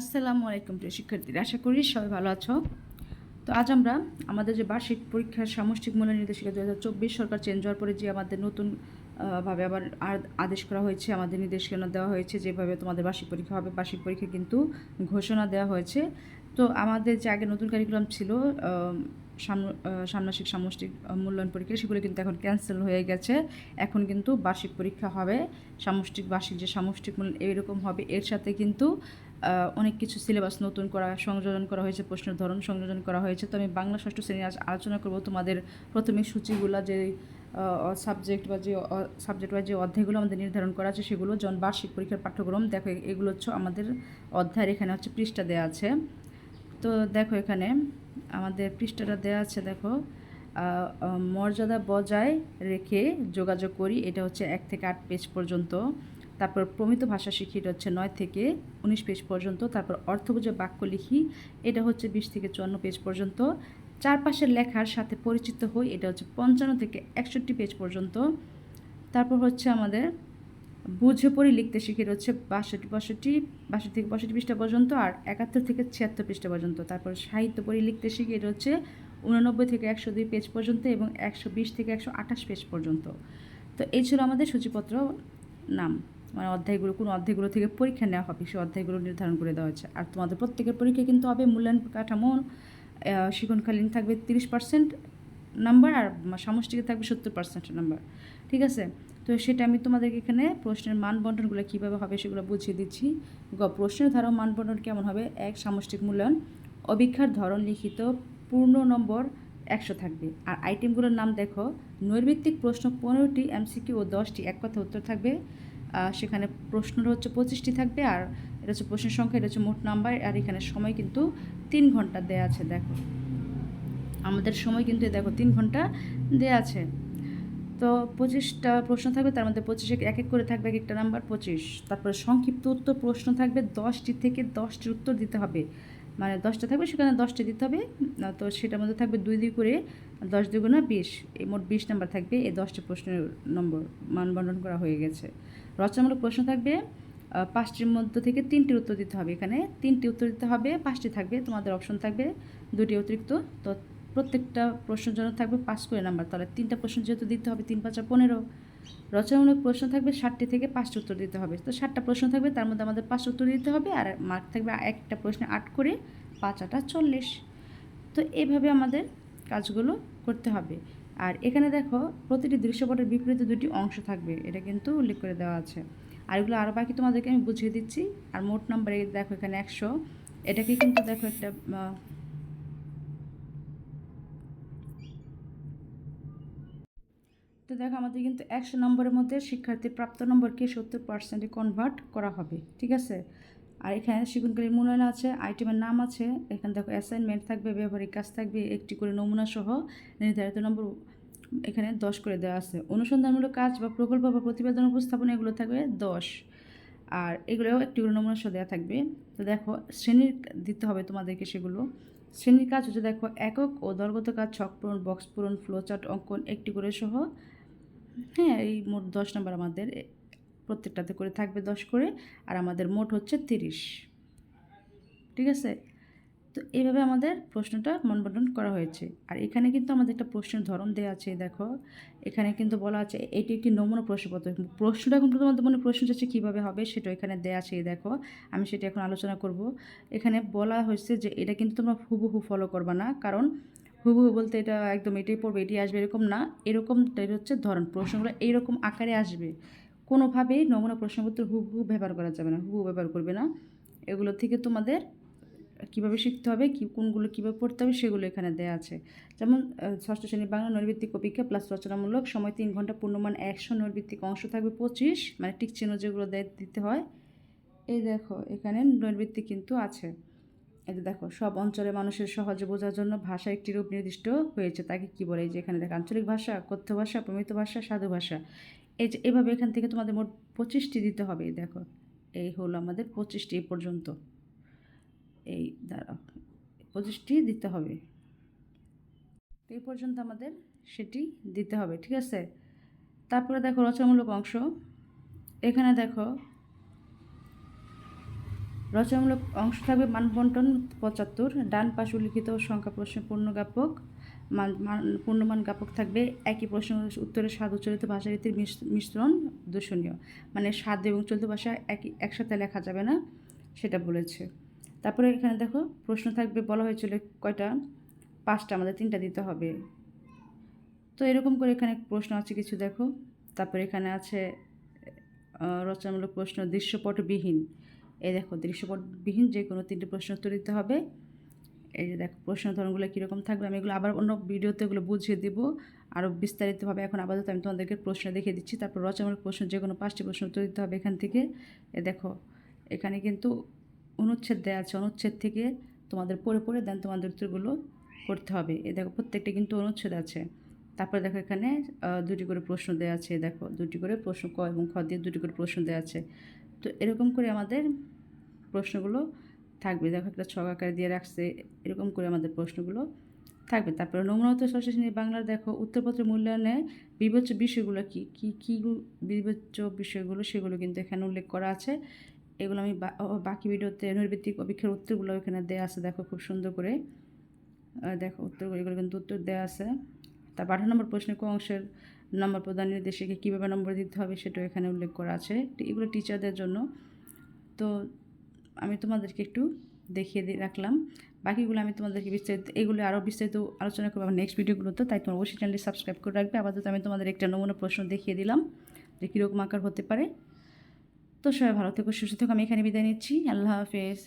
আসসালামু আলাইকুম প্রিয় শিক্ষার্থীরা, আশা করি সবাই ভালো আছো। তো আজ আমরা আমাদের যে বার্ষিক পরীক্ষার সামষ্টিক মূল্য নির্দেশিকা দু হাজার চব্বিশ সরকার চেঞ্জ হওয়ার পরে যে আমাদের নতুন ভাবে আবার আদেশ করা হয়েছে, আমাদের নির্দেশনা দেওয়া হয়েছে যেভাবে তোমাদের বার্ষিক পরীক্ষা হবে, বার্ষিক পরীক্ষা কিন্তু ঘোষণা দেওয়া হয়েছে। তো আমাদের যে আগে নতুন কারিকুলাম ছিল ষান্মাসিক সামষ্টিক মূল্যায়ন পরীক্ষা, সেগুলো কিন্তু এখন ক্যান্সেল হয়ে গেছে। এখন কিন্তু বার্ষিক পরীক্ষা হবে। সামষ্টিক, বার্ষিক যে সামষ্টিক মূল্য এইরকম হবে। এর সাথে কিন্তু অনেক কিছু সিলেবাস নতুন করা, সংযোজন করা হয়েছে, প্রশ্নের ধরন সংযোজন করা হয়েছে। তো আমি বাংলা ষষ্ঠ শ্রেণি আজ আলোচনা করব তোমাদের প্রাথমিক সূচিগুলো যে সাবজেক্ট বা যে সাবজেক্ট বা যে অধ্যায়গুলো আমাদের নির্ধারণ করা আছে, সেগুলো যেমন বার্ষিক পরীক্ষার পাঠ্যক্রম, দেখো এগুলো হচ্ছে আমাদের অধ্যায়ের এখানে হচ্ছে পৃষ্ঠা দেওয়া আছে। তো দেখো এখানে আমাদের পৃষ্ঠাটা দেওয়া আছে, দেখো। মর্যাদা বজায় রেখে যোগাযোগ করি, এটা হচ্ছে এক থেকে আট পেজ পর্যন্ত। তারপর প্রমিত ভাষা শিখি, এটা হচ্ছে নয় থেকে উনিশ পেজ পর্যন্ত। তারপর অর্থ বুঝে বাক্য লিখি, এটা হচ্ছে বিশ থেকে চুয়ান্ন পেজ পর্যন্ত। চারপাশের লেখার সাথে পরিচিত হই, এটা হচ্ছে পঞ্চান্ন থেকে একষট্টি পেজ পর্যন্ত। তারপর হচ্ছে আমাদের বুঝে পড়ি লিখতে শিখে হচ্ছে বাষট্টি বাষট্টি বাষট্টি থেকে বাষট্টি পৃষ্ঠা পর্যন্ত আর একাত্তর থেকে ছিয়াত্তর পৃষ্ঠা পর্যন্ত। তারপর সাহিত্য পড়ি লিখতে শিখে এটা হচ্ছে উননব্বই থেকে একশো দুই পেজ পর্যন্ত এবং একশো বিশ থেকে একশো আঠাশ পেজ পর্যন্ত। তো এই ছিল আমাদের সূচিপত্র নাম। মানে অধ্যায়গুলো, কোন অধ্যায়গুলো থেকে পরীক্ষা নেওয়া হবে, সেই অধ্যায়গুলো নির্ধারণ করে দেওয়া হয়েছে। আর তোমাদের প্রত্যেকের পরীক্ষা কিন্তু হবে মূল্যায়ন কাঠামো শিক্ষণকালীন থাকবে তিরিশ পার্সেন্ট নাম্বার আর সামষ্টিকে থাকবে সত্তর পার্সেন্ট নাম্বার। ঠিক আছে? তো সেটা আমি তোমাদেরকে এখানে প্রশ্নের মান বন্টনগুলো কীভাবে হবে সেগুলো বুঝিয়ে দিচ্ছি। গ, প্রশ্নের ধারা মান বন্টন কেমন হবে? এক, সামষ্টিক মূল্যায়ন। অভিক্ষার ধরন লিখিত, পূর্ণ নম্বর একশো থাকবে। আর আইটেমগুলোর নাম দেখো। নৈর্ভিত্তিক প্রশ্ন পনেরোটি এমসিকিউ ও দশটি, এক কথা উত্তর থাকবে। সেখানে প্রশ্নটা হচ্ছে পঁচিশটি থাকবে, আর এটা হচ্ছে প্রশ্নের সংখ্যা, এটা হচ্ছে মোট নাম্বার, আর এখানে সময় কিন্তু তিন ঘণ্টা দেয়া আছে, দেখো। আমাদের সময় কিন্তু দেখো, তিন ঘণ্টা দেয়া আছে। তো পঁচিশটা প্রশ্ন থাকবে, তার মধ্যে পঁচিশে এক এক করে থাকবে, এক একটা নাম্বার পঁচিশ। তারপরে সংক্ষিপ্ত উত্তর প্রশ্ন থাকবে, দশটি থেকে দশটির উত্তর দিতে হবে। মানে দশটা থাকবে, সেখানে দশটি দিতে হবে তো সেটার মধ্যে থাকবে দুই দুই করে দশ দুগুণা বিশ। এই মোট বিশ নাম্বার থাকবে, এই দশটি প্রশ্নের নম্বর মানবন্ধন করা হয়ে গেছে। রচনামূলক প্রশ্ন থাকবে পাঁচটির মধ্যে থেকে তিনটির উত্তর দিতে হবে এখানে। তিনটি উত্তর দিতে হবে, পাঁচটি থাকবে, তোমাদের অপশন থাকবে দুটি অতিরিক্ত। তো প্রত্যেকটা প্রশ্নের জন্য থাকবে পাঁচ করে নাম্বার। তাহলে তিনটা প্রশ্ন যেহেতু দিতে হবে, তিন পাঁচা পনেরো। রচনামূলক প্রশ্ন থাকবে ষাটটি থেকে পাঁচটি উত্তর দিতে হবে। তো ষাটটা প্রশ্ন থাকবে, তার মধ্যে আমাদের পাঁচ উত্তর দিতে হবে আর মার্ক থাকবে একটা প্রশ্নে আট করে পাঁচ আটা চল্লিশ। তো এইভাবে আমাদের কাজগুলো করতে হবে। আর এখানে দেখো, প্রতিটি দৃশ্যপটের বিপরীতে দুটি অংশ থাকবে, এটা কিন্তু উল্লেখ করে দেওয়া আছে। আর এগুলো আরও বাকি তোমাদেরকে আমি বুঝিয়ে দিচ্ছি। আর মোট নাম্বারে দেখো এখানে একশো। এটাকে কিন্তু দেখো একটা আহ, তো দেখো, আমাদের কিন্তু একশো নম্বরের মধ্যে শিক্ষার্থীর প্রাপ্ত নম্বরকে সত্তর পার্সেন্টে কনভার্ট করা হবে, ঠিক আছে? আর এখানে শিক্ষণকারীর মূল্যায়ন আছে আইটেমের নাম আছে, এখানে দেখো অ্যাসাইনমেন্ট থাকবে, ব্যবহারিক কাজ থাকবে, একটি করে নমুনা সহ নির্ধারিত নম্বর এখানে দশ করে দেওয়া আছে। অনুসন্ধানমূলক কাজ বা প্রকল্প বা প্রতিবেদন উপস্থাপন এগুলো থাকবে দশ। আর এগুলোও একটি করে নমুনা সহ দেওয়া থাকবে। তো দেখো, শ্রেণির দিতে হবে তোমাদেরকে সেগুলো। শ্রেণির কাজ হচ্ছে দেখো, একক ও দলগত কাজ, ছক পূরণ বক্স পূরণ ফ্লোচার্ট অঙ্কন, একটি করে সহ হ্যাঁ এই মোট দশ নম্বর আমাদের প্রত্যেকটাতে করে থাকবে দশ করে, আর আমাদের মোট হচ্ছে তিরিশ। ঠিক আছে? তো এইভাবে আমাদের প্রশ্নটা মনবন্টন করা হয়েছে। আর এখানে কিন্তু আমাদের একটা প্রশ্নের ধরন দেওয়া আছে, দেখো। এখানে কিন্তু বলা আছে, এটি একটি নমুনা প্রশ্নপত্র। প্রশ্নটা এখন তোমাদের মনে প্রশ্ন যাচ্ছে কীভাবে হবে, সেটা এখানে দেওয়া আছে দেখো। আমি সেটা এখন আলোচনা করব। এখানে বলা হয়েছে যে এটা কিন্তু তোমরা হুবহু ফলো করবা না, কারণ হুবহু বলতে এটা একদম এটাই পড়বে এটি আসবে এরকম না। এরকম হচ্ছে ধরন, প্রশ্নগুলো এইরকম আকারে আসবে। কোনোভাবেই নমুনা প্রশ্নপত্র হুবহু ব্যবহার করা যাবে না, হুবহু ব্যবহার করবে না। এগুলো থেকে তোমাদের কীভাবে শিখতে হবে, কি, কোনগুলো কীভাবে পড়তে হবে সেগুলো এখানে দেওয়া আছে। যেমন ষষ্ঠ শ্রেণির বাংলা নৈর্ভিত্তিক অভিজ্ঞা প্লাস রচনামূলক, সময় তিন ঘণ্টা, পূর্ণমান একশো নৈর্ভিত্তিক অংশ থাকবে পঁচিশ। মানে টিক চিহ্ন যেগুলো দিতে হয়। এই দেখো, এখানে নৈর্ভিত্তিক কিন্তু আছে। এই দেখো, সব অঞ্চলের মানুষের সহজে বোঝার জন্য ভাষা একটি রূপ নির্দিষ্ট হয়েছে। তাকে কি বলে? এই যে এখানে দেখো, আঞ্চলিক ভাষা, কথ্য ভাষা, প্রমিত ভাষা, সাধু ভাষা। এই যে এভাবে এখান থেকে তোমাদের মোট পঁচিশটি দিতে হবে দেখো। এই হলো আমাদের পঁচিশটি এ পর্যন্ত। এই দ্বারা পঁচিশটি দিতে হবে। এই পর্যন্ত আমাদের সেটি দিতে হবে, ঠিক আছে? তারপরে দেখো রচনামূলক অংশ। এখানে দেখো রচনামূলক অংশ থাকবে মানবন্টন পঁচাত্তর, ডান পাশ উল্লিখিত সংখ্যা প্রশ্ন মান মান, পূর্ণমান জ্ঞাপক থাকবে একই প্রশ্ন, উত্তরে স্বাদ উচ্চারিত ভাষারীতির মিশ- মিশ্রণ দূষণীয়। মানে স্বাদ এবং চলিত ভাষা একই একসাথে লেখা যাবে না, সেটা বলেছে। তারপরে এখানে দেখো, প্রশ্ন থাকবে, বলা হয়েছিল কয়টা? পাঁচটা, আমাদের তিনটা দিতে হবে। তো এরকম করে এখানে প্রশ্ন আছে, কিছু দেখো। তারপরে এখানে আছে রচনামূলক প্রশ্ন, দৃশ্যপটবিহীন। এই দেখো দৃশ্যপটবিহীন যে কোনো তিনটে প্রশ্ন উত্তর দিতে হবে। এই যে দেখো প্রশ্ন ধরনগুলো কীরকম থাকবে আমি এগুলো আবার অন্য ভিডিওতে এগুলো বুঝিয়ে দিব। আরও বিস্তারিতভাবে এখন আপাতত আমি তোমাদেরকে প্রশ্ন দেখিয়ে দিচ্ছি। তারপর রচনামূলক প্রশ্ন যে কোনো পাঁচটি প্রশ্ন উত্তর দিতে হবে এখান থেকে। এ দেখো, এখানে কিন্তু অনুচ্ছেদ দেওয়া আছে। অনুচ্ছেদ থেকে তোমাদের পড়ে পড়ে দেন তোমাদের উত্তরগুলো করতে হবে। এ দেখো প্রত্যেকটা কিন্তু অনুচ্ছেদ আছে। তারপরে দেখো এখানে দুটি করে প্রশ্ন দেওয়া আছে। দেখো, দুটি করে প্রশ্ন ক এবং খ দিয়ে দুটি করে প্রশ্ন দেওয়া আছে। তো এরকম করে আমাদের প্রশ্নগুলো থাকবে। দেখো একটা ছক আকারে দিয়ে রাখছে, এরকম করে আমাদের প্রশ্নগুলো থাকবে। তারপরে নমুনাত ষষ্ঠ শ্রেণি বাংলার দেখো, উত্তরপত্র মূল্যায়নে বিবেচ্য বিষয়গুলো কী? কী কী বিবেচ্য বিষয়গুলো সেগুলো কিন্তু এখানে উল্লেখ করা আছে। এগুলো আমি বাকি ভিডিওতে নৈর্ভিত্তিক অপেক্ষার উত্তরগুলো এখানে দেওয়া আছে। দেখো খুব সুন্দর করে। দেখো উত্তর, এগুলো কিন্তু উত্তর দেওয়া আছে। তার আঠারো নম্বর প্রশ্নে ক অংশের নম্বর প্রদান নির্দেশিকে কীভাবে নম্বর দিতে হবে সেটাও এখানে উল্লেখ করা আছে। এগুলো টিচারদের জন্য। তো আমি তোমাদেরকে একটু দেখিয়ে রাখলাম। বাকিগুলো আমি তোমাদেরকে বিস্তারিত, এগুলো আরও বিস্তারিত আলোচনা করব নেক্সট ভিডিওগুলোতে, তাই তোমার অবশ্যই চ্যানেলটি সাবস্ক্রাইব করে রাখবে। আপাতত আমি তোমাদের একটা নমুনা প্রশ্ন দেখিয়ে দিলাম যে কীরকম আকার হতে পারে। তো সবাই ভালো থেকো, সুস্থ থেকো, আমি এখানে বিদায় নিচ্ছি। আল্লাহ হাফেজ।